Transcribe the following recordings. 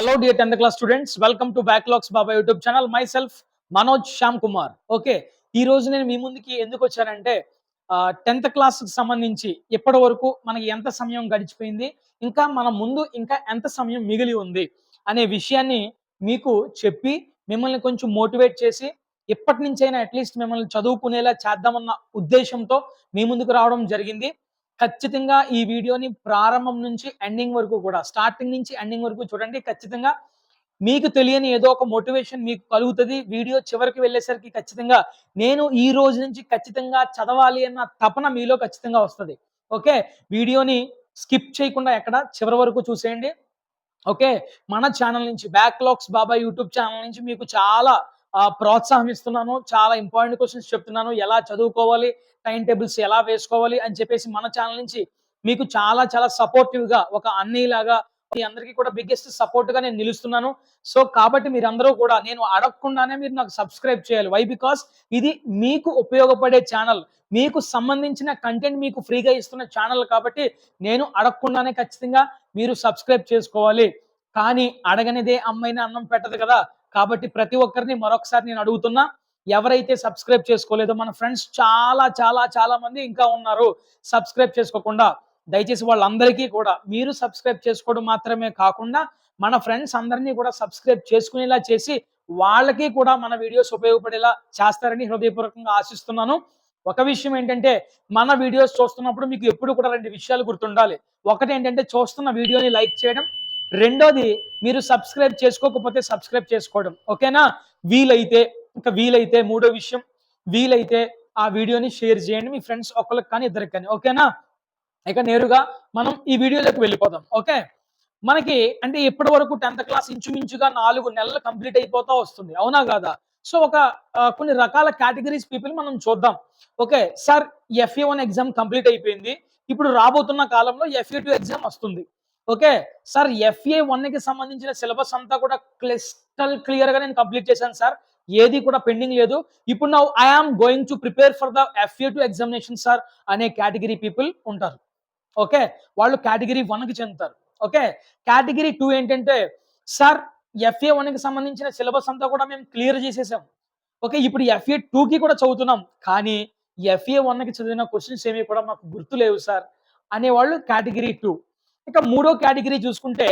Hello dear tenth class students welcome to backlogs Baba YouTube channel myself Manoj Shyam Kumar okay ఈ రోజు నేను మీ ముందుకి ఎందుకు వచ్చానంటే టెన్త్ క్లాస్కి సంబంధించి ఇప్పటి వరకు మనకి ఎంత సమయం గడిచిపోయింది ఇంకా మన ముందు ఇంకా ఎంత సమయం మిగిలి ఉంది అనే విషయాన్ని మీకు చెప్పి మిమ్మల్ని కొంచెం మోటివేట్ చేసి ఇప్పటి నుంచైనా అట్లీస్ట్ మిమ్మల్ని చదువుకునేలా చేద్దామన్న ఉద్దేశంతో మీ ముందుకు రావడం జరిగింది. ఖచ్చితంగా ఈ వీడియోని ప్రారంభం నుంచి ఎండింగ్ వరకు కూడా స్టార్టింగ్ నుంచి ఎండింగ్ వరకు చూడండి. ఖచ్చితంగా మీకు తెలియని ఏదో ఒక మోటివేషన్ మీకు కలుగుతుంది. వీడియో చివరికి వెళ్ళేసరికి ఖచ్చితంగా నేను ఈ రోజు నుంచి ఖచ్చితంగా చదవాలి అన్న తపన మీలో ఖచ్చితంగా వస్తుంది. ఓకే? వీడియోని స్కిప్ చేయకుండా ఎక్కడ చివరి వరకు చూసేయండి. ఓకే? మన ఛానల్ నుంచి బ్యాక్లాగ్స్ బాబా యూట్యూబ్ ఛానల్ నుంచి మీకు చాలా ప్రోత్సాహమిస్తున్నాను ప్రోత్సాహం ఇస్తున్నాను చాలా ఇంపార్టెంట్ క్వశ్చన్స్ చెప్తున్నాను. ఎలా చదువుకోవాలి టైం టేబుల్స్ ఎలా వేసుకోవాలి అని చెప్పేసి మన ఛానల్ నుంచి మీకు చాలా చాలా సపోర్టివ్గా ఒక ఒక అన్నయ్యలాగా మీ అందరికీ కూడా బిగ్గెస్ట్ సపోర్ట్గా నేను నిలుస్తున్నాను. సో కాబట్టి మీరందరూ కూడా నేను అడగకుండానే మీరు నాకు సబ్స్క్రైబ్ చేయాలి. వై బికాస్ ఇది మీకు ఉపయోగపడే ఛానల్. మీకు సంబంధించిన కంటెంట్ మీకు ఫ్రీగా ఇస్తున్న ఛానల్ కాబట్టి నేను అడగకుండానే ఖచ్చితంగా మీరు సబ్స్క్రైబ్ చేసుకోవాలి. కానీ అడగనిదే అమ్మాయిని అన్నం పెట్టదు కదా. కాబట్టి ప్రతి ఒక్కరిని మరొకసారి నేను అడుగుతున్నా ఎవరైతే సబ్స్క్రైబ్ చేసుకోలేదో మన ఫ్రెండ్స్ చాలా చాలా చాలా మంది ఇంకా ఉన్నారు సబ్స్క్రైబ్ చేసుకోకుండా. దయచేసి వాళ్ళందరికీ కూడా మీరు సబ్స్క్రైబ్ చేసుకోవడం మాత్రమే కాకుండా మన ఫ్రెండ్స్ అందరినీ కూడా సబ్స్క్రైబ్ చేసుకునేలా చేసి వాళ్ళకి కూడా మన వీడియోస్ ఉపయోగపడేలా చేస్తారని హృదయపూర్వకంగా ఆశిస్తున్నాను. ఒక విషయం ఏంటంటే మన వీడియోస్ చూస్తున్నప్పుడు మీకు ఎప్పుడు కూడా రెండు విషయాలు గుర్తుండాలి. ఒకటి ఏంటంటే చూస్తున్న వీడియోని లైక్ చేయడం రెండోది మీరు సబ్స్క్రైబ్ చేసుకోకపోతే సబ్స్క్రైబ్ చేసుకోవడం. ఓకేనా? వీలైతే ఇంకా వీలైతే మూడో విషయం వీలైతే ఆ వీడియోని షేర్ చేయండి మీ ఫ్రెండ్స్ ఒకరికి కానీ ఇద్దరికి కానీ. ఓకేనా? ఇక నేరుగా మనం ఈ వీడియోలోకి వెళ్ళిపోదాం. ఓకే? మనకి అంటే ఇప్పటి వరకు టెన్త్ క్లాస్ ఇంచుమించుగా నాలుగు నెలలు కంప్లీట్ అయిపోతా వస్తుంది. అవునా కాదా? సో ఒక కొన్ని రకాల కేటగిరీస్ పీపుల్ మనం చూద్దాం. Okay? Sir FA one exam complete అయిపోయింది. ఇప్పుడు రాబోతున్న కాలంలో ఎఫ్ఏ టూ ఎగ్జామ్ వస్తుంది. ఓకే సార్ ఎఫ్ఏ వన్కి సంబంధించిన సిలబస్ అంతా కూడా క్లిస్టల్ క్లియర్గా నేను కంప్లీట్ చేశాను సార్. ఏది కూడా పెండింగ్ లేదు. ఇప్పుడు నా I am going to prepare for the FA two examination sir అనే కేటగిరీ పీపుల్ ఉంటారు. ఓకే వాళ్ళు కేటగిరీ కి చెందుతారు. ఓకే కేటగిరీ టూ ఏంటంటే సార్ ఎఫ్ఏ కి సంబంధించిన సిలబస్ అంతా కూడా మేము క్లియర్ చేసేసాం. ఓకే ఇప్పుడు ఎఫ్ఏ కి కూడా చదువుతున్నాం. కానీ ఎఫ్ఏ కి చదివిన క్వశ్చన్స్ ఏమి కూడా మాకు గుర్తులేవు సార్ అనేవాళ్ళు కేటగిరీ టూ ఇక మూడో కేటగిరీ చూసుకుంటే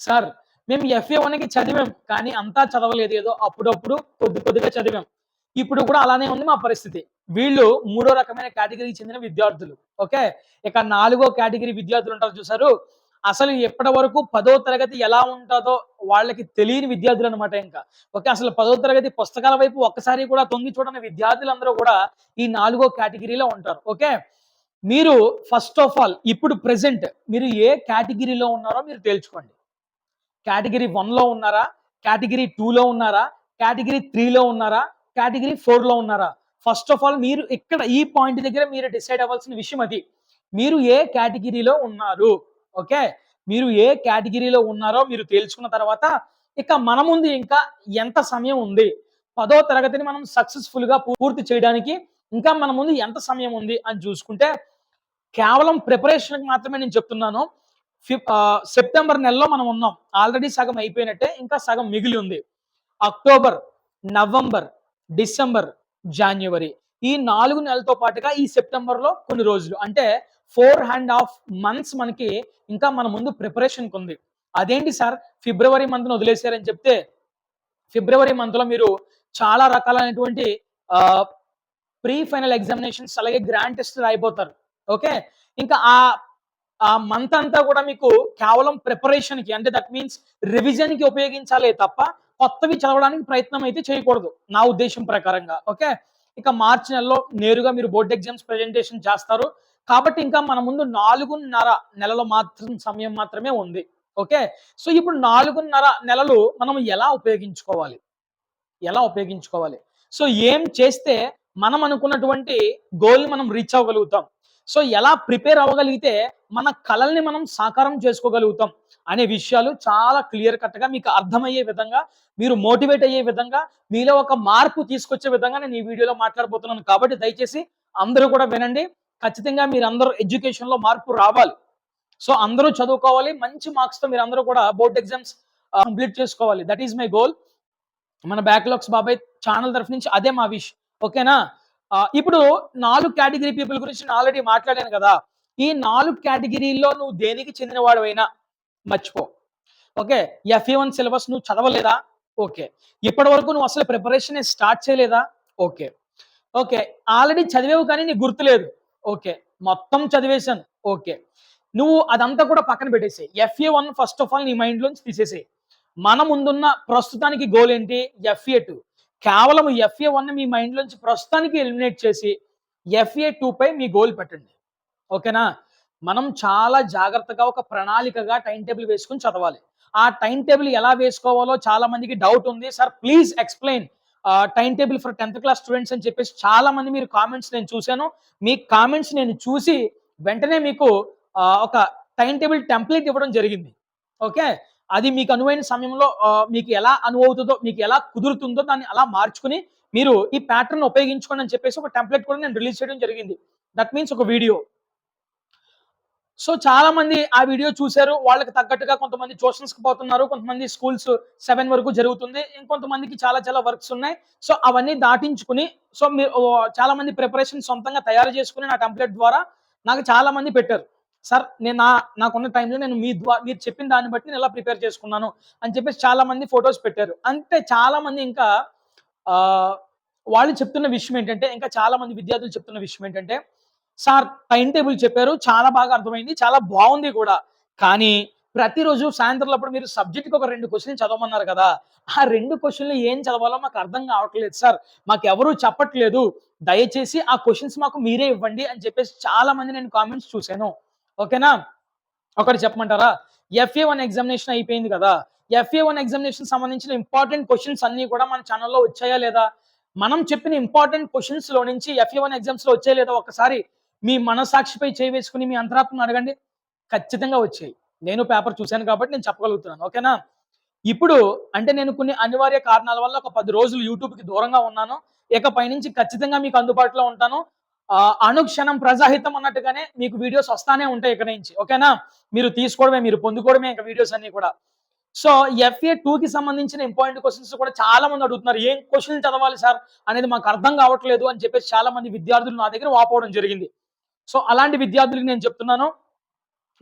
సార్ మేము ఎఫ్ఏ కి చదివాం కానీ అంతా చదవలేదు ఏదో అప్పుడప్పుడు కొద్ది కొద్దిగా చదివాం. ఇప్పుడు కూడా అలానే ఉంది మా పరిస్థితి. వీళ్ళు మూడో రకమైన కేటగిరీకి చెందిన విద్యార్థులు. ఓకే? ఇక నాలుగో కేటగిరీ విద్యార్థులు ఉంటారు చూసారు అసలు ఎప్పటి వరకు పదో తరగతి ఎలా ఉంటుందో వాళ్ళకి తెలియని విద్యార్థులు అనమాట ఇంకా. ఓకే? అసలు పదో తరగతి పుస్తకాల వైపు ఒక్కసారి కూడా తొంగి చూడని విద్యార్థులందరూ కూడా ఈ నాలుగో కేటగిరీలో ఉంటారు. ఓకే? మీరు ఫస్ట్ ఆఫ్ ఆల్ ఇప్పుడు ప్రెసెంట్ మీరు ఏ కేటగిరీలో ఉన్నారో మీరు తేల్చుకోండి. కేటగిరీ వన్లో ఉన్నారా? కేటగిరీ టూలో ఉన్నారా? కేటగిరీ త్రీలో ఉన్నారా? కేటగిరీ ఫోర్లో ఉన్నారా? ఫస్ట్ ఆఫ్ ఆల్ మీరు ఇక్కడ ఈ పాయింట్ దగ్గర మీరు డిసైడ్ అవ్వాల్సిన విషయం అది. మీరు ఏ కేటగిరీలో ఉన్నారు? ఓకే మీరు ఏ కేటగిరీలో ఉన్నారో మీరు తేల్చుకున్న తర్వాత ఇక మన ముందు ఇంకా ఎంత సమయం ఉంది? పదో తరగతిని మనం సక్సెస్ఫుల్గా పూర్తి చేయడానికి ఇంకా మన ముందు ఎంత సమయం ఉంది అని చూసుకుంటే కేవలం ప్రిపరేషన్ మాత్రమే నేను చెప్తున్నాను. సెప్టెంబర్ నెలలో మనం ఉన్నాం. ఆల్రెడీ సగం అయిపోయినట్టే ఇంకా సగం మిగిలి ఉంది. అక్టోబర్ నవంబర్ డిసెంబర్ జనవరి ఈ నాలుగు నెలలతో పాటుగా ఈ సెప్టెంబర్లో కొన్ని రోజులు. అంటే ఫోర్ హ్యాండ్ ఆఫ్ మంత్స్ మనకి ఇంకా మన ముందు ప్రిపరేషన్కి ఉంది అదేంటి సార్? ఫిబ్రవరి మంత్ను వదిలేశారని చెప్తే ఫిబ్రవరి మంత్లో మీరు చాలా రకాలైనటువంటి ప్రీ ఫైనల్ ఎగ్జామినేషన్స్ అలాగే గ్రాండ్ టెస్ట్లు అయిపోతారు ఓకే? ఇంకా ఆ ఆ మంత్ అంతా కూడా మీకు కేవలం ప్రిపరేషన్కి అంటే దట్ మీన్స్ రివిజన్కి ఉపయోగించాలే తప్ప కొత్తవి చదవడానికి ప్రయత్నం అయితే చేయకూడదు నా ఉద్దేశం ప్రకారంగా. ఓకే? ఇక మార్చి నెలలో నేరుగా మీరు బోర్డ్ ఎగ్జామ్స్ ప్రెజెంటేషన్ చేస్తారు. కాబట్టి ఇంకా మన ముందు నాలుగున్నర నెలలు మాత్రం సమయం మాత్రమే ఉంది. ఓకే? సో ఇప్పుడు నాలుగున్నర నెలలు మనం ఎలా ఉపయోగించుకోవాలి? ఎలా ఉపయోగించుకోవాలి? సో ఏం చేస్తే మనం అనుకున్నటువంటి గోల్ మనం రీచ్ అవ్వగలుగుతాం. సో ఎలా ప్రిపేర్ అవ్వగలిగితే మన కళల్ని మనం సాకారం చేసుకోగలుగుతాం అనే విషయాలు చాలా క్లియర్ కట్గా మీకు అర్థమయ్యే విధంగా మీరు మోటివేట్ అయ్యే విధంగా మీలో ఒక మార్పు తీసుకొచ్చే విధంగా నేను ఈ వీడియోలో మాట్లాడబోతున్నాను. కాబట్టి దయచేసి అందరూ కూడా వినండి. ఖచ్చితంగా మీరు అందరూ ఎడ్యుకేషన్లో మార్పు రావాలి. సో అందరూ చదువుకోవాలి. మంచి మార్క్స్తో మీరు అందరూ కూడా బోర్డ్ ఎగ్జామ్స్ కంప్లీట్ చేసుకోవాలి. దట్ ఈస్ మై గోల్ మన బ్యాక్లాగ్స్ బాబాయ్ ఛానల్ తరఫు నుంచి అదే మా విష్ ఓకేనా? ఇప్పుడు నాలుగు కేటగిరీ పీపుల్ గురించి నేను ఆల్రెడీ మాట్లాడాను కదా. ఈ నాలుగు కేటగిరీల్లో నువ్వు దేనికి చెందినవాడవైనా మర్చిపో. ఓకే? ఎఫ్ఏ వన్ సిలబస్ నువ్వు చదవలేదా? ఓకే. ఇప్పటి వరకు నువ్వు అసలు ప్రిపరేషన్ స్టార్ట్ చేయలేదా? ఓకే. ఓకే. ఆల్రెడీ చదివేవు కానీ నీకు గుర్తులేదు ఓకే. మొత్తం చదివేశాను. ఓకే. నువ్వు అదంతా కూడా పక్కన పెట్టేసేయి. FA one first of all నీ మైండ్ లోంచి తీసేసేయి. మన ముందున్న ప్రస్తుతానికి గోల్ ఏంటి? ఎఫ్ఏ టూ కేవలం ఎఫ్ఏ వన్ మీ మైండ్లోంచి ప్రస్తుతానికి ఎలిమినేట్ చేసి ఎఫ్ఏ టూ పై మీ గోల్ పెట్టండి. ఓకేనా మనం చాలా జాగ్రత్తగా ఒక ప్రణాళికగా టైం టేబుల్ వేసుకుని చదవాలి. ఆ టైం టేబుల్ ఎలా వేసుకోవాలో చాలా మందికి డౌట్ ఉంది. Sir please explain time table for tenth class students అని చెప్పేసి చాలా మంది మీరు కామెంట్స్ నేను చూశాను. మీ కామెంట్స్ నేను చూసి వెంటనే మీకు ఒక టైం టేబుల్ టెంప్లెట్ ఇవ్వడం జరిగింది. ఓకే అది మీకు అనువైన సమయంలో మీకు ఎలా అనువవుతుందో మీకు ఎలా కుదురుతుందో దాన్ని అలా మార్చుకుని మీరు ఈ ప్యాటర్న్ ఉపయోగించుకోండి అని చెప్పేసి ఒక టెంప్లెట్ కూడా నేను రిలీజ్ చేయడం జరిగింది. దట్ మీన్స్ ఒక వీడియో సో చాలా మంది ఆ వీడియో చూశారు వాళ్ళకి తగ్గట్టుగా కొంతమంది ట్యూషన్స్కి పోతున్నారు కొంతమంది స్కూల్స్ సెవెన్ వరకు జరుగుతుంది ఇంకొంతమందికి చాలా చాలా వర్క్స్ ఉన్నాయి. సో అవన్నీ దాటించుకుని సో మీరు చాలా మంది ప్రిపరేషన్ సొంతంగా తయారు చేసుకుని నా టెంప్లెట్ ద్వారా నాకు చాలా మంది పెట్టారు. సార్ నేను నా నాకున్న టైంలో నేను మీ ద్వారా మీరు చెప్పిన దాన్ని బట్టి నేను ఎలా ప్రిపేర్ చేసుకున్నాను అని చెప్పేసి చాలా మంది ఫొటోస్ పెట్టారు. అంటే చాలా మంది ఇంకా వాళ్ళు చెప్తున్న విషయం ఏంటంటే ఇంకా చాలా మంది విద్యార్థులు చెప్తున్న విషయం ఏంటంటే సార్ టైం టేబుల్ చెప్పారు చాలా బాగా అర్థమైంది చాలా బాగుంది కూడా. కానీ ప్రతిరోజు సాయంత్రంలోప్పుడు మీరు సబ్జెక్ట్కి ఒక రెండు క్వశ్చన్లు చదవమన్నారు కదా ఆ రెండు క్వశ్చన్లు ఏం చదవాలో మాకు అర్థం కావట్లేదు సార్. మాకు ఎవరూ చెప్పట్లేదు. దయచేసి ఆ క్వశ్చన్స్ మాకు మీరే ఇవ్వండి అని చెప్పేసి చాలా మంది నేను కామెంట్స్ చూశాను. ఓకేనా? ఒకటి చెప్పమంటారా? ఎఫ్ఏ వన్ ఎగ్జామినేషన్ అయిపోయింది కదా. ఎఫ్ఏ వన్ ఎగ్జామినేషన్ సంబంధించిన ఇంపార్టెంట్ క్వశ్చన్స్ అన్ని కూడా మన ఛానల్లో వచ్చాయా లేదా? మనం చెప్పిన ఇంపార్టెంట్ క్వశ్చన్స్లో నుంచి ఎఫ్ఏ వన్ ఎగ్జామ్స్లో వచ్చాయి లేదా ఒకసారి మీ మనసాక్షిపై చేయి వేసుకుని మీ అంతరాత్మను అడగండి. ఖచ్చితంగా వచ్చాయి. నేను పేపర్ చూశాను కాబట్టి నేను చెప్పగలుగుతున్నాను. ఓకేనా? ఇప్పుడు అంటే నేను కొన్ని అనివార్య కారణాల వల్ల ఒక పది రోజులు యూట్యూబ్కి దూరంగా ఉన్నాను. ఇకపై నుంచి ఖచ్చితంగా మీకు అందుబాటులో ఉంటాను. అనుక్షణం ప్రజాహితం అన్నట్టుగానే మీకు వీడియోస్ వస్తానే ఉంటాయి ఇక్కడ నుంచి ఓకేనా? మీరు తీసుకోవడమే మీరు పొందుకోవడమే ఇంకా వీడియోస్ అన్ని కూడా. సో ఎఫ్ఏ టూ కి సంబంధించిన ఇంపార్టెంట్ క్వశ్చన్స్ కూడా చాలా మంది అడుగుతున్నారు. ఏం క్వశ్చన్ చదవాలి సార్ అనేది మాకు అర్థం కావట్లేదు అని చెప్పేసి చాలా మంది విద్యార్థులు నా దగ్గర వాపోవడం జరిగింది. సో అలాంటి విద్యార్థులకి నేను చెప్తున్నాను.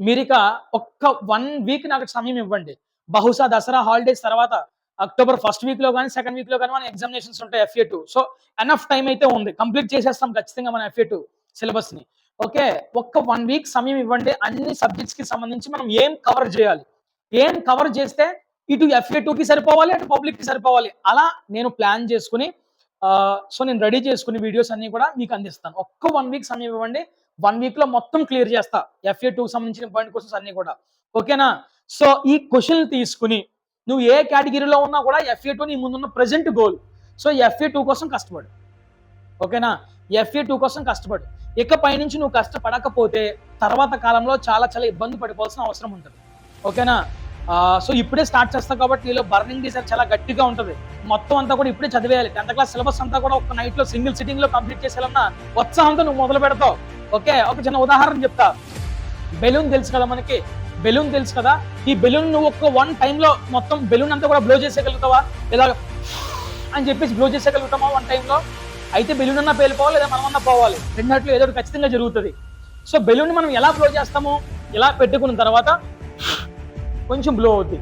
మీరు ఇక ఒక్క వన్ వీక్ నాకు సమయం ఇవ్వండి. బహుశా దసరా హాలిడేస్ తర్వాత అక్టోబర్ ఫస్ట్ వీక్లో కానీ సెకండ్ వీక్లో కానీ మన ఎగ్జామినేషన్స్ ఉంటాయి FA two so enough time అయితే ఉంది. కంప్లీట్ చేసేస్తాం ఖచ్చితంగా మన ఎఫ్ఏ టూ సిలబస్ని. ఓకే ఒక్క వన్ వీక్ సమయం ఇవ్వండి. అన్ని సబ్జెక్ట్స్కి సంబంధించి మనం ఏం కవర్ చేయాలి? ఏం కవర్ చేస్తే ఇటు ఎఫ్ఏ టూకి సరిపోవాలి అటు పబ్లిక్కి సరిపోవాలి? అలా నేను ప్లాన్ చేసుకుని సో నేను రెడీ చేసుకుని వీడియోస్ అన్ని కూడా మీకు అందిస్తాను. ఒక్క వన్ వీక్ సమయం ఇవ్వండి. వన్ వీక్లో మొత్తం క్లియర్ చేస్తా. ఎఫ్ఏ టూ సంబంధించిన పాయింట్ క్వశ్చన్స్ అన్ని కూడా. ఓకేనా సో ఈ క్వశ్చన్ తీసుకుని నువ్వు ఏ కేటగిరీలో ఉన్నా కూడా ఎఫ్ఏ టూ నీ ముందున్న present goal so FA two కోసం కష్టపడు. ఓకేనా? ఎఫ్ఏ టూ కోసం కష్టపడు. ఇకపై నుంచి నువ్వు కష్టపడకపోతే తర్వాత కాలంలో చాలా చాలా ఇబ్బంది పడిపోవాల్సిన అవసరం ఉంటుంది. ఓకేనా? సో ఇప్పుడే స్టార్ట్ చేస్తావు కాబట్టి నీలో బర్నింగ్ డిజైర్ చాలా గట్టిగా ఉంటుంది. మొత్తం అంతా కూడా ఇప్పుడే చదివేయాలి. టెన్త్ క్లాస్ సిలబస్ అంతా కూడా ఒక నైట్లో సింగిల్ సిట్టింగ్లో కంప్లీట్ చేసేయాలన్నా ఉత్సాహంతో నువ్వు మొదలు పెడతావు. ఓకే? ఒక చిన్న ఉదాహరణ చెప్తా. బెలూన్ తెలుసు కదా మనకి? బెలూన్ తెలుసు కదా? ఈ బెలూన్ నువ్వు ఒక్క వన్ టైంలో మొత్తం బెలూన్ అంతా కూడా బ్లో చేసేయగలుగుతావా? ఇలా అని చెప్పేసి బ్లో చేసేయగలుగుతామా వన్ టైంలో అయితే బెలూన్ అన్నా పేలిపోవాలి లేదా మనమన్నా పోవాలి? రెండిట్లో ఏదో ఒకటి ఖచ్చితంగా జరుగుతుంది. సో బెలూన్ మనం ఎలా బ్లో చేస్తాము? ఇలా పెట్టుకున్న తర్వాత కొంచెం బ్లో అవుద్ది.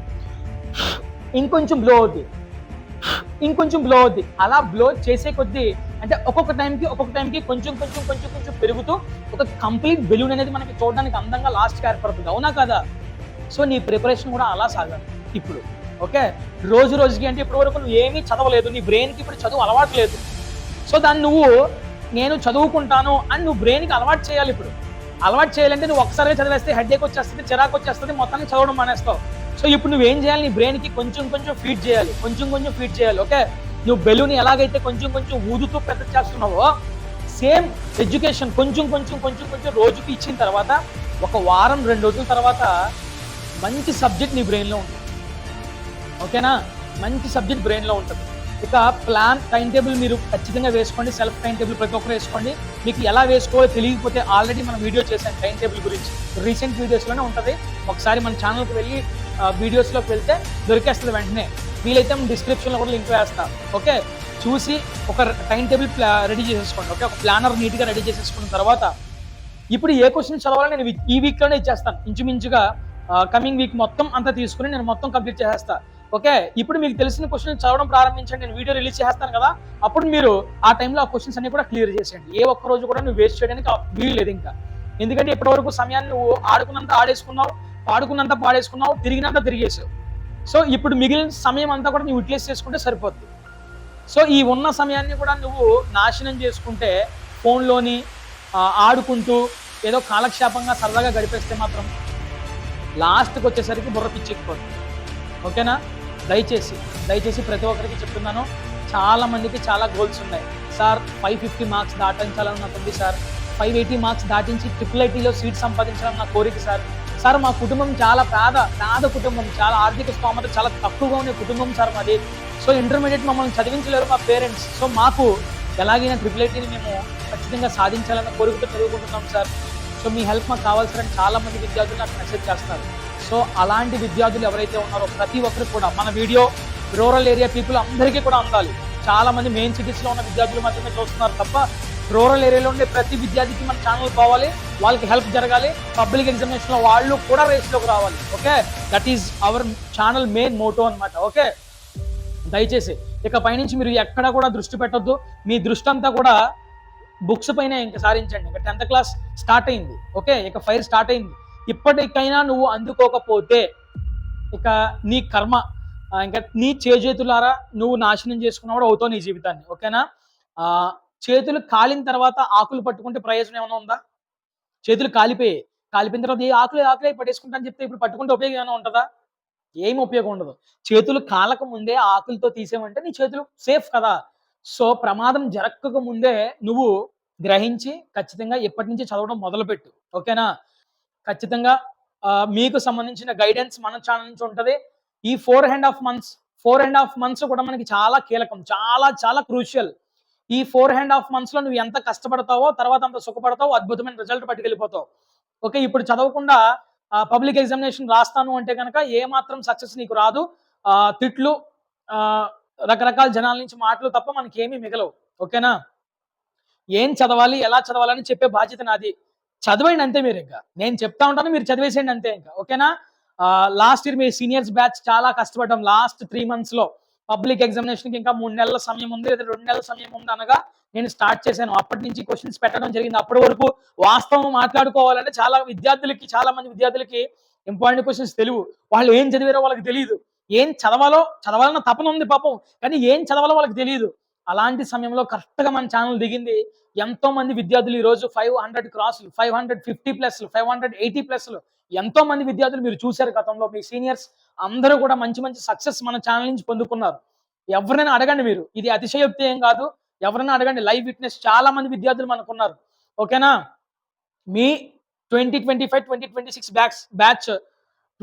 ఇంకొంచెం బ్లో అవుద్ది. ఇంకొంచెం బ్లో అవుద్ది. అలా బ్లో చేసే కొద్దీ అంటే ఒక్కొక్క టైంకి ఒక్కొక్క టైంకి కొంచెం కొంచెం కొంచెం కొంచెం పెరుగుతూ ఒక కంప్లీట్ బెలూన్ అనేది మనకి చూడడానికి అందంగా లాస్ట్కి ఏర్పడుతుంది. అవునా కదా? సో నీ ప్రిపరేషన్ కూడా అలా సాగాలి ఇప్పుడు. ఓకే? రోజు రోజుకి అంటే ఇప్పటి వరకు నువ్వు ఏమీ చదవలేదు. నీ బ్రెయిన్కి ఇప్పుడు చదువు అలవాటు లేదు. సో దాన్ని నువ్వు నేను చదువుకుంటాను అని నువ్వు బ్రెయిన్కి అలవాటు చేయాలి ఇప్పుడు. అలవాటు చేయాలంటే నువ్వు ఒకసారి చదివేస్తే హెడ్ఏక్ వచ్చేస్తుంది చిరాకు వచ్చేస్తుంది మొత్తాన్ని చదవడం మానేస్తావు. సో ఇప్పుడు నువ్వు ఏం చేయాలి? నీ బ్రెయిన్కి కొంచెం కొంచెం ఫీడ్ చేయాలి. కొంచెం కొంచెం ఫీడ్ చేయాలి ఓకే నువ్వు బెలూన్ ఎలాగైతే కొంచెం కొంచెం ఊదుతూ పెద్ద చేస్తున్నావో సేమ్ ఎడ్యుకేషన్ కొంచెం కొంచెం కొంచెం కొంచెం రోజుకి ఇచ్చిన తర్వాత ఒక వారం రెండు రోజుల తర్వాత మంచి సబ్జెక్ట్ నీ బ్రెయిన్లో ఉంటుంది. ఓకేనా మంచి సబ్జెక్ట్ బ్రెయిన్లో ఉంటుంది. ఇక ప్లాన్ టైం టేబుల్ మీరు ఖచ్చితంగా వేసుకోండి. సెల్ఫ్ టైం టేబుల్ ప్రతి ఒక్కరు వేసుకోండి. మీకు ఎలా వేసుకోవాలో తెలియకపోతే ఆల్రెడీ మనం వీడియో చేశాం టైం టేబుల్ గురించి. రీసెంట్ వీడియోస్లోనే ఉంటుంది. ఒకసారి మన ఛానల్కి వెళ్ళి వీడియోస్లోకి వెళ్తే దొరికేస్తుంది వెంటనే. వీలైతే డిస్క్రిప్షన్లో కూడా లింక్ వేస్తాం. ఓకే చూసి ఒక టైం టేబుల్ రెడీ చేసేసుకోండి. ఓకే ఒక ప్లానర్ నీట్గా రెడీ చేసేసుకున్న తర్వాత ఇప్పుడు ఏ క్వశ్చన్ చదవాలని నేను ఈ వీక్లోనే ఇచ్చేస్తాను. ఇంచుమించుగా కమింగ్ వీక్ మొత్తం అంతా తీసుకుని నేను మొత్తం కంప్లీట్ చేసేస్తా. ఓకే ఇప్పుడు మీకు తెలిసిన క్వశ్చన్ చదవడం ప్రారంభించండి. నేను వీడియో రిలీజ్ చేస్తాను కదా? అప్పుడు మీరు ఆ టైంలో ఆ క్వశ్చన్స్ అన్ని కూడా క్లియర్ చేసేయండి. ఏ ఒక్క రోజు కూడా నువ్వు వేస్ట్ చేయడానికి వీలు లేదు ఇంకా. ఎందుకంటే ఇప్పటివరకు సమయాన్ని నువ్వు ఆడుకున్నంత ఆడేసుకున్నావు. పాడుకున్నంత పాడేసుకున్నావు తిరిగినంత తిరిగేసావు. సో ఇప్పుడు మిగిలిన సమయం అంతా కూడా నువ్వు యూటిలైజ్ చేసుకుంటే సరిపోద్ది. సో ఈ ఉన్న సమయాన్ని కూడా నువ్వు నాశనం చేసుకుంటే ఫోన్లోని ఆడుకుంటూ ఏదో కాలక్షేపంగా సరదాగా గడిపేస్తే మాత్రం లాస్ట్కి వచ్చేసరికి బుర్ర పిచ్చెక్కిపోతుంది ఓకేనా? దయచేసి దయచేసి ప్రతి ఒక్కరికి చెప్తున్నాను చాలా మందికి చాలా గోల్స్ ఉన్నాయి. సార్ ఫైవ్ ఫిఫ్టీ మార్క్స్ దాటించాలని నాకు ఉంది సార్. ఫైవ్ ఎయిటీ మార్క్స్ దాటించి ట్రిపుల్ ఐటీలో సీట్ సంపాదించాలని నా కోరిక సార్. సార్ మా కుటుంబం చాలా పేద పేద కుటుంబం చాలా ఆర్థిక స్తోమత చాలా తక్కువగా ఉండే కుటుంబం సార్ మాది. సో ఇంటర్మీడియట్ మమ్మల్ని చదివించలేరు మా పేరెంట్స్. సో మాకు ఎలాగైనా ట్రిపుల్ ఐటీని మేము ఖచ్చితంగా సాధించాలన్న కోరికతో చదువుకుంటున్నాం సార్. సో మీ హెల్ప్ మాకు కావాలి సార్ అని చాలా మంది విద్యార్థులు నాకు మెసేజ్ చేస్తారు సో అలాంటి విద్యార్థులు ఎవరైతే ఉన్నారో ప్రతి ఒక్కరికి కూడా మన వీడియో రూరల్ ఏరియా పీపుల్ అందరికీ కూడా అందాలి. చాలా మంది మెయిన్ సిటీస్లో ఉన్న విద్యార్థులు మాత్రమే చూస్తున్నారు తప్ప రూరల్ ఏరియాలో ఉండే ప్రతి విద్యార్థికి మన ఛానల్ పోవాలి. వాళ్ళకి హెల్ప్ జరగాలి. పబ్లిక్ ఎగ్జామినేషన్లో వాళ్ళు కూడా రేస్లోకి రావాలి. Okay that is our channel main motto అన్నమాట. ఓకే దయచేసి ఇక పైనుంచి మీరు ఎక్కడ కూడా దృష్టి పెట్టొద్దు. మీ దృష్టి అంతా కూడా బుక్స్ పైన ఇంకా సారించండి. ఇంకా టెన్త్ క్లాస్ స్టార్ట్ అయింది. ఓకే ఇక ఫైర్ స్టార్ట్ అయింది. ఇప్పటికైనా నువ్వు అందుకోకపోతే ఇక నీ కర్మ ఇంకా నీ చేజేతులారా నువ్వు నాశనం చేసుకున్నవాడు అవుతావు నీ జీవితాన్ని. ఓకేనా చేతులు కాలిన తర్వాత ఆకులు పట్టుకుంటే ప్రయోజనం ఏమైనా ఉందా? చేతులు కాలిపోయి కాలిపోయిన తర్వాత ఏ ఆకులు ఆకులే పట్టేసుకుంటా అని చెప్తే ఇప్పుడు పట్టుకుంటే ఉపయోగం ఏమైనా ఉంటుందా? ఏమి ఉపయోగం ఉండదు. చేతులు కాలక ముందే ఆకులతో తీసేమంటే నీ చేతులు సేఫ్ కదా. సో ప్రమాదం జరగక ముందే నువ్వు గ్రహించి ఖచ్చితంగా ఇప్పటి నుంచి చదవడం మొదలుపెట్టు. ఓకేనా? ఖచ్చితంగా మీకు సంబంధించిన గైడెన్స్ మన ఛానల్ నుంచి ఉంటుంది. ఈ four and half months four and half months కూడా మనకి చాలా కీలకం చాలా చాలా క్రూషియల్. ఈ ఫోర్ హ్యాండ్ హాఫ్ మంత్స్లో నువ్వు ఎంత కష్టపడతావో తర్వాత అంత సుఖపడతావో అద్భుతమైన రిజల్ట్ పట్టుకెళ్ళిపోతావు. ఓకే ఇప్పుడు చదవకుండా పబ్లిక్ ఎగ్జామినేషన్ రాస్తాను అంటే కనుక ఏ మాత్రం సక్సెస్ నీకు రాదు. ఆ, తిట్లు ఆ, రకరకాల జనాల నుంచి మాటలు తప్ప మనకి ఏమీ మిగలవు. ఓకేనా? ఏం చదవాలి ఎలా చదవాలని చెప్పే బాధ్యత నాది. చదవండి అంతే మీరు ఇంకా. నేను చెప్తా ఉంటాను మీరు చదివేసేయండి అంతే ఇంకా. ఓకేనా? లాస్ట్ ఇయర్ మీ సీనియర్స్ బ్యాచ్ చాలా కష్టపడ్డాం. లాస్ట్ త్రీ మంత్స్లో. పబ్లిక్ ఎగ్జామినేషన్కి ఇంకా మూడు నెలల సమయం ఉంది లేదా రెండు నెలల సమయం ఉంది అనగా నేను స్టార్ట్ చేశాను. అప్పటి నుంచి క్వశ్చన్స్ పెట్టడం జరిగింది. అప్పటి వరకు వాస్తవం మాట్లాడుకోవాలంటే చాలా విద్యార్థులకి చాలా మంది విద్యార్థులకి ఇంపార్టెంట్ క్వశ్చన్స్ తెలియవు. వాళ్ళు ఏం చదివారో వాళ్ళకి తెలియదు ఏం చదవాలో చదవాలన్న తపన ఉంది పాపం. కానీ ఏం చదవాలో వాళ్ళకి తెలియదు అలాంటి సమయంలో కరెక్ట్గా మన ఛానల్ దిగింది. ఎంతో మంది విద్యార్థులు ఈ రోజు ఫైవ్ హండ్రెడ్ క్రాస్లు ఫైవ్ హండ్రెడ్ ఫిఫ్టీ ప్లస్లు ఫైవ్ హండ్రెడ్ ఎయిటీ ప్లస్లు ఎంతో మంది విద్యార్థులు మీరు చూశారు గతంలో. మీ సీనియర్స్ అందరూ కూడా మంచి మంచి సక్సెస్ మన ఛానల్ నుంచి పొందుకున్నారు. ఎవరైనా అడగండి మీరు. ఇది అతిశయోక్తి ఏం కాదు. ఎవరైనా అడగండి. లైవ్ విట్నెస్ చాలా మంది విద్యార్థులు మనకున్నారు. ఓకేనా? మీ twenty twenty five twenty twenty six batch batch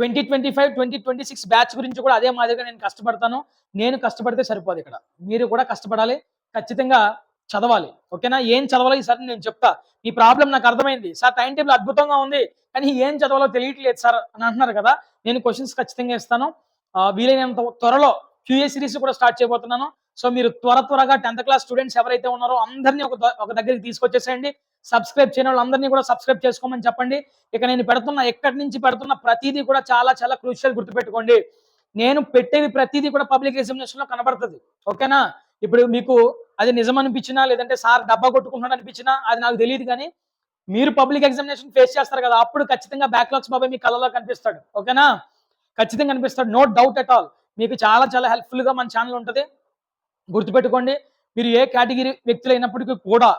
twenty twenty five twenty twenty six batch గురించి కూడా అదే మాదిరిగా నేను కష్టపడతాను. నేను కష్టపడితే సరిపోదు ఇక్కడ. మీరు కూడా కష్టపడాలి. ఖచ్చితంగా చదవాలి. ఓకేనా? ఏం చదవాలో ఈసారి నేను చెప్తా. మీ ప్రాబ్లం నాకు అర్థమైంది. సార్ టైం టేబుల్ అద్భుతంగా ఉంది కానీ ఏం చదవాలో తెలియట్లేదు సార్ అని అంటున్నారు కదా. నేను క్వశ్చన్స్ ఖచ్చితంగా ఇస్తాను. వీలైనంత త్వరలో క్యూఏ సిరీస్ కూడా స్టార్ట్ చేయబోతున్నాను. సో మీరు త్వర త్వరగా టెన్త్ క్లాస్ స్టూడెంట్స్ ఎవరైతే ఉన్నారో అందరినీ ఒక ఒక దగ్గరికి తీసుకొచ్చేసేయండి. సబ్స్క్రైబ్ చేయని వాళ్ళందరినీ కూడా సబ్స్క్రైబ్ చేసుకోమని చెప్పండి. ఇక నేను పెడుతున్న ఎక్కడి నుంచి పెడుతున్న ప్రతిదీ కూడా చాలా చాలా క్రూషియల్ గుర్తుపెట్టుకోండి. నేను పెట్టేవి ప్రతిదీ కూడా పబ్లిక్ ఎగ్జామినేషన్లో కనబడుతుంది. ఓకేనా ఇప్పుడు మీకు అది నిజం అనిపించినా లేదంటే సార్ డబ్బా కొట్టుకుంటున్నాడు అనిపించినా అది నాకు తెలియదు కానీ మీరు పబ్లిక్ ఎగ్జామినేషన్ ఫేస్ చేస్తారు కదా అప్పుడు ఖచ్చితంగా బ్యాక్లాగ్స్ బాబాయ్ మీ కళ్ళలో కనిపిస్తాడు. ఓకేనా ఖచ్చితంగా కనిపిస్తాడు. నో డౌట్ ఎట్ ఆల్ మీకు చాలా చాలా హెల్ప్ఫుల్గా మన ఛానల్ ఉంటుంది. గుర్తుపెట్టుకోండి. మీరు ఏ కేటగిరీ వ్యక్తులు అయినప్పటికీ కూడా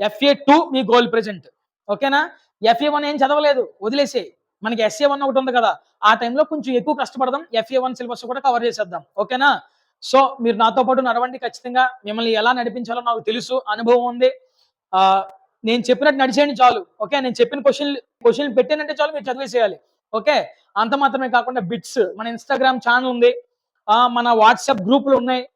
ఎఫ్ఏ టూ మీ గోల్ ప్రెజెంట్ ఓకేనా ఎఫ్ఏ వన్ ఏం చదవలేదు. వదిలేసే మనకి ఎస్ఏ వన్ ఒకటి ఉంది కదా. ఆ టైంలో కొంచెం ఎక్కువ కష్టపడదాం. ఎఫ్ఏ వన్ సిలబస్ కూడా కవర్ చేసేద్దాం. ఓకేనా సో మీరు నాతో పాటు నడవండి ఖచ్చితంగా. మిమ్మల్ని ఎలా నడిపించాలో నాకు తెలుసు. అనుభవం ఉంది. ఆ నేను చెప్పినట్టు నడిచేయండి చాలు. ఓకే నేను చెప్పిన క్వశ్చన్ క్వశ్చన్ పెట్టానంటే చాలు మీరు చదివేసేయాలి. ఓకే అంత మాత్రమే కాకుండా బిట్స్ మన ఇన్స్టాగ్రామ్ ఛానల్ ఉంది. ఆ, మన వాట్సాప్ గ్రూపులు ఉన్నాయి.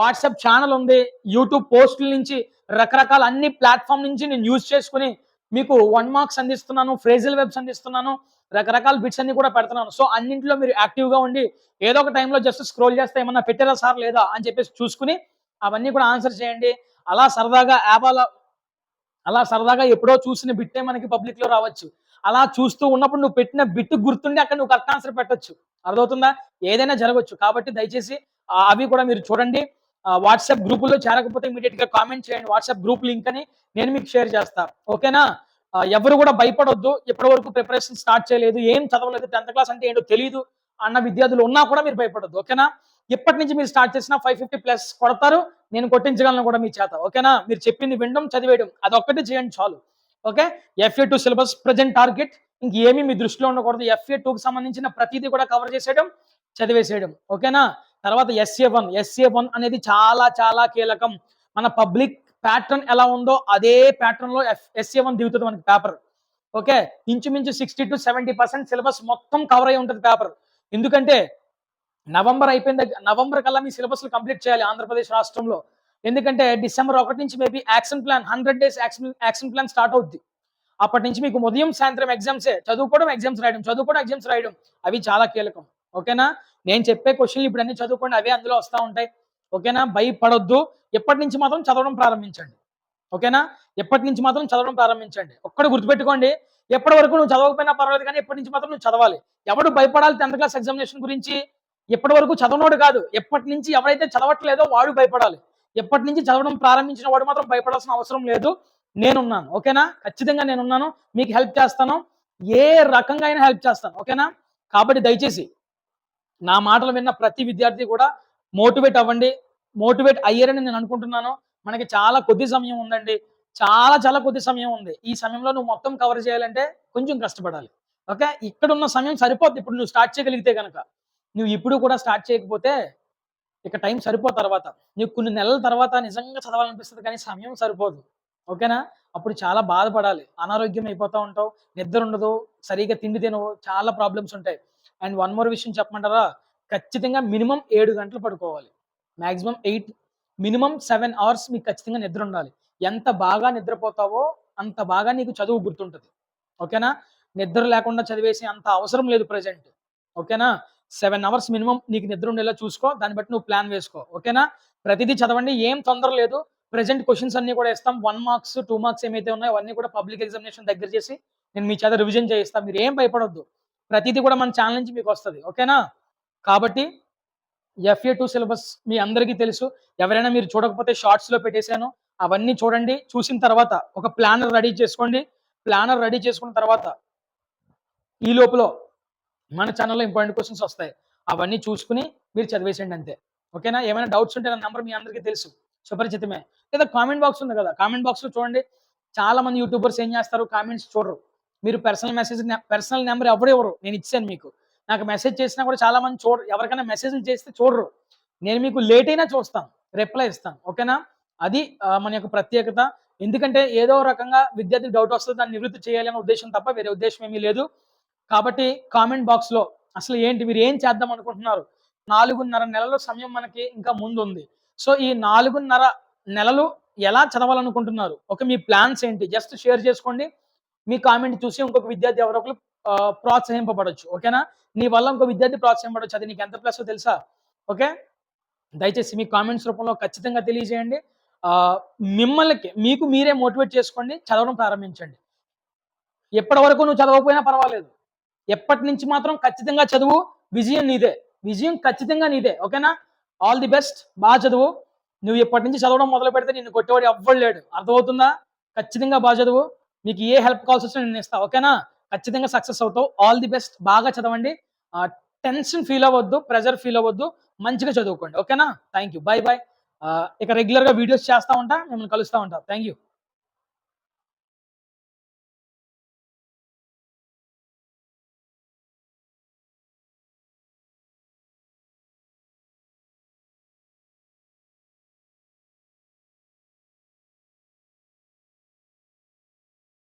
వాట్సాప్ ఛానల్ ఉంది యూట్యూబ్ పోస్టుల నుంచి రకరకాల అన్ని ప్లాట్ఫామ్ నుంచి నేను యూజ్ చేసుకుని మీకు వన్ మార్క్స్ అందిస్తున్నాను ఫ్రేజల్ వెబ్స్ అందిస్తున్నాను రకరకాల బిట్స్ అన్ని కూడా పెడుతున్నాను. సో అన్నింటిలో మీరు యాక్టివ్గా ఉండి ఏదో ఒక టైంలో జస్ట్ స్క్రోల్ చేస్తే ఏమన్నా పెట్టారా సార్ లేదా అని చెప్పేసి చూసుకుని అవన్నీ కూడా ఆన్సర్ చేయండి. అలా సరదాగా యాప్ అలా అలా సరదాగా ఎప్పుడో చూసిన బిట్టే మనకి పబ్లిక్లో రావచ్చు. అలా చూస్తూ ఉన్నప్పుడు నువ్వు పెట్టిన బిట్ గుర్తుండి అక్కడ నువ్వు కరెక్ట్ ఆన్సర్ పెట్టొచ్చు. అర్థమవుతుందా? ఏదైనా జరగవచ్చు కాబట్టి దయచేసి అవి కూడా మీరు చూడండి. వాట్సాప్ గ్రూపుల్లో చేరకపోతే ఇమీడియట్గా కామెంట్ చేయండి. వాట్సాప్ గ్రూప్ లింక్ అని నేను మీకు షేర్ చేస్తాను ఓకేనా? ఎవరు కూడా భయపడొద్దు. ఇప్పటి వరకు ప్రిపరేషన్ స్టార్ట్ చేయలేదు. ఏం చదవలేదు. టెన్త్ క్లాస్ అంటే ఏంటో తెలియదు అన్న విద్యార్థులు ఉన్నా కూడా మీరు భయపడొద్దు. ఓకేనా? ఇప్పటి నుంచి మీరు స్టార్ట్ చేసిన ఫైవ్ ఫిఫ్టీ ప్లస్ కొడతారు. నేను కొట్టించగలను కూడా మీ చేత. ఓకేనా? మీరు చెప్పింది వినడం చదివేయడం అదొక్కటి చేయండి చాలు. Okay? FA two syllabus present target ఇంకేమీ మీ దృష్టిలో ఉండకూడదు. ఎఫ్ఏ టూకి సంబంధించిన ప్రతిదీ కూడా కవర్ చేసేయడం చదివేసేయడం. ఓకేనా? తర్వాత ఎస్ఏ వన్ ఎస్ఏ వన్ అనేది చాలా చాలా కీలకం. మన పబ్లిక్ ప్యాటర్న్ ఎలా ఉందో అదే ప్యాటర్న్లో ఎస్ఏ వన్ దిగుతుంది మనకి పేపర్. ఓకే? ఇంచుమించు sixty to seventy percent syllabus మొత్తం కవర్ అయి ఉంటుంది పేపర్. ఎందుకంటే నవంబర్ అయిపోయిన నవంబర్ కల్లా మీ సిలబస్ కంప్లీట్ చేయాలి ఆంధ్రప్రదేశ్ రాష్ట్రంలో. ఎందుకంటే డిసెంబర్ ఒకటి నుంచి maybe action plan hundred days action action plan start అవుద్ది. అప్పటి నుంచి మీకు ఉదయం సాయంత్రం ఎగ్జామ్సే చదువుకోవడం ఎగ్జామ్స్ రాయడం చదువుకోవడం ఎగ్జామ్స్ రాయడం. అవి చాలా కీలకం. ఓకేనా? నేను చెప్పే క్వశ్చన్లు ఇప్పుడు అన్ని చదువుకోండి అవే అందులో వస్తూ ఉంటాయి. ఓకేనా? భయపడొద్దు. ఎప్పటి నుంచి మాత్రం చదవడం ప్రారంభించండి. ఓకేనా? ఎప్పటి నుంచి మాత్రం చదవడం ప్రారంభించండి. ఒక్కడు గుర్తుపెట్టుకోండి. ఎప్పటి వరకు నువ్వు చదవకపోయినా పర్వాలేదు కానీ ఎప్పటి నుంచి మాత్రం నువ్వు చదవాలి. ఎవడు భయపడాలి టెన్త్ క్లాస్ ఎగ్జామినేషన్ గురించి? ఎప్పటి వరకు చదవనోడు కాదు. ఎప్పటి నుంచి ఎవరైతే చదవట్లేదో వాడు భయపడాలి. ఎప్పటి నుంచి చదవడం ప్రారంభించిన వాడు మాత్రం భయపడాల్సిన అవసరం లేదు. నేనున్నాను. ఓకేనా? ఖచ్చితంగా నేనున్నాను. మీకు హెల్ప్ చేస్తాను. ఏ రకంగా అయినా హెల్ప్ చేస్తాను. ఓకేనా? కాబట్టి దయచేసి నా మాటలు విన్న ప్రతి విద్యార్థి కూడా మోటివేట్ అవ్వండి మోటివేట్ అయ్యారని నేను అనుకుంటున్నాను. మనకి చాలా కొద్ది సమయం ఉందండి. చాలా చాలా కొద్ది సమయం ఉంది. ఈ సమయంలో నువ్వు మొత్తం కవర్ చేయాలంటే కొంచెం కష్టపడాలి. ఓకే? ఇక్కడ ఉన్న సమయం సరిపోద్ది. ఇప్పుడు నువ్వు స్టార్ట్ చేయగలిగితే కనుక నువ్వు ఇప్పుడు కూడా స్టార్ట్ చేయకపోతే ఇక టైం సరిపో తర్వాత. నీకు కొన్ని నెలల తర్వాత నిజంగా చదవాలనిపిస్తుంది కానీ సమయం సరిపోదు. ఓకేనా? అప్పుడు చాలా బాధపడాలి. అనారోగ్యం అయిపోతూ ఉంటావు. నిద్ర ఉండదు. సరిగా తిండి తినవు. చాలా ప్రాబ్లమ్స్ ఉంటాయి. అండ్ వన్ మోర్ విషయం చెప్పమంటారా? ఖచ్చితంగా మినిమం ఏడు గంటలు పడుకోవాలి. Maximum eight minimum seven hours మీకు ఖచ్చితంగా నిద్ర ఉండాలి. ఎంత బాగా నిద్రపోతావో అంత బాగా నీకు చదువు గుర్తుంటుంది. ఓకేనా? నిద్ర లేకుండా చదివేసి అంత అవసరం లేదు ప్రజెంట్. ఓకేనా? సెవెన్ అవర్స్ మినిమం నీకు నిద్ర ఉండేలా చూసుకో. దాన్ని బట్టి నువ్వు ప్లాన్ వేసుకో. ఓకేనా? ప్రతిదీ చదవండి. ఏం తొందర లేదు. ప్రజెంట్ క్వశ్చన్స్ అన్ని కూడా ఇస్తాం వన్ మార్క్స్ టూ మార్క్స్ ఏమైతే ఉన్నాయో అవన్నీ కూడా పబ్లిక్ ఎగ్జామినేషన్ దగ్గర చేసి నేను మీ చేత రివిజన్ చేయిస్తాను మీరు ఏం భయపడొద్దు. ప్రతిదీ కూడా మన ఛానల్ నుంచి మీకు వస్తుంది ఓకేనా కాబట్టి ఎఫ్ఏ టూ సిలబస్ మీ అందరికీ తెలుసు. ఎవరైనా మీరు చూడకపోతే షార్ట్స్లో పెట్టేశాను. అవన్నీ చూడండి. చూసిన తర్వాత ఒక ప్లానర్ రెడీ చేసుకోండి. ప్లానర్ రెడీ చేసుకున్న తర్వాత ఈ లోపల మన ఛానల్లో ఇంపార్టెంట్ క్వశ్చన్స్ వస్తాయి. అవన్నీ చూసుకుని మీరు చదివేసేయండి అంతే. ఓకేనా ఏమైనా డౌట్స్ ఉంటే నా నెంబర్ మీ అందరికీ తెలుసు. సుపరిచితమే. లేదా కామెంట్ బాక్స్ ఉంది కదా? కామెంట్ బాక్స్లో చూడండి. చాలా మంది యూట్యూబర్స్ ఏం చేస్తారు? కామెంట్స్ చూడరు. మీరు పర్సనల్ మెసేజ్ పర్సనల్ నెంబర్ ఎవరు ఎవరు? నేను ఇచ్చాను మీకు. నాకు మెసేజ్ చేసినా కూడా చాలా మంది చూడరు ఎవరికైనా మెసేజ్ చేస్తే చూడరు. నేను మీకు లేట్ అయినా చూస్తాను. రిప్లై ఇస్తాను. ఓకేనా అది మన యొక్క ప్రత్యేకత. ఎందుకంటే ఏదో రకంగా విద్యార్థి డౌట్ వస్తుంది దాన్ని నివృత్తి చేయాలనే ఉద్దేశం తప్ప వేరే ఉద్దేశం ఏమీ లేదు. కాబట్టి కామెంట్ బాక్స్లో అసలు ఏంటి మీరు ఏం చేద్దాం అనుకుంటున్నారు? నాలుగున్నర నెలల సమయం మనకి ఇంకా ముందు ఉంది. సో ఈ నాలుగున్నర నెలలు ఎలా చదవాలనుకుంటున్నారు? ఓకే మీ ప్లాన్స్ ఏంటి? జస్ట్ షేర్ చేసుకోండి. మీ కామెంట్ చూసి ఇంకొక విద్యార్థి ఎవరో ఒకరు ఓకేనా నీ? వల్ల ఇంకో విద్యార్థి ప్రోత్సహింపబడొచ్చు అది నీకు ఎంత ప్లస్ తెలుసా? ఓకే దయచేసి మీ కామెంట్స్ రూపంలో ఖచ్చితంగా తెలియజేయండి. మిమ్మల్ని మీకు మీరే మోటివేట్ చేసుకోండి చదవడం ప్రారంభించండి. ఎప్పటి వరకు నువ్వు చదవకపోయినా పర్వాలేదు. ఎప్పటి నుంచి మాత్రం ఖచ్చితంగా చదువు విజయం నీదే. విజయం ఖచ్చితంగా నీదే ఓకేనా ఆల్ ది బెస్ట్ బాగా చదువు. నువ్వు ఎప్పటి నుంచి చదవడం మొదలు పెడితే నిన్ను కొట్టేవాడు ఎవ్వడు లేడు. అర్థమవుతుందా? ఖచ్చితంగా బాగా చదువు. మీకు ఏ హెల్ప్ కావాల్సి వచ్చినా నేను ఇస్తా ఓకేనా ఖచ్చితంగా సక్సెస్ అవుతావు. ఆల్ ది బెస్ట్ బాగా చదవండి. టెన్షన్ ఫీల్ అవ్వద్దు ప్రెజర్ ఫీల్ అవ్వద్దు. మంచిగా చదువుకోండి ఓకేనా థ్యాంక్ యూ బాయ్ బాయ్ ఇక రెగ్యులర్గా వీడియోస్ చేస్తా ఉంటా మిమ్మల్ని కలుస్తా ఉంటా. Thank you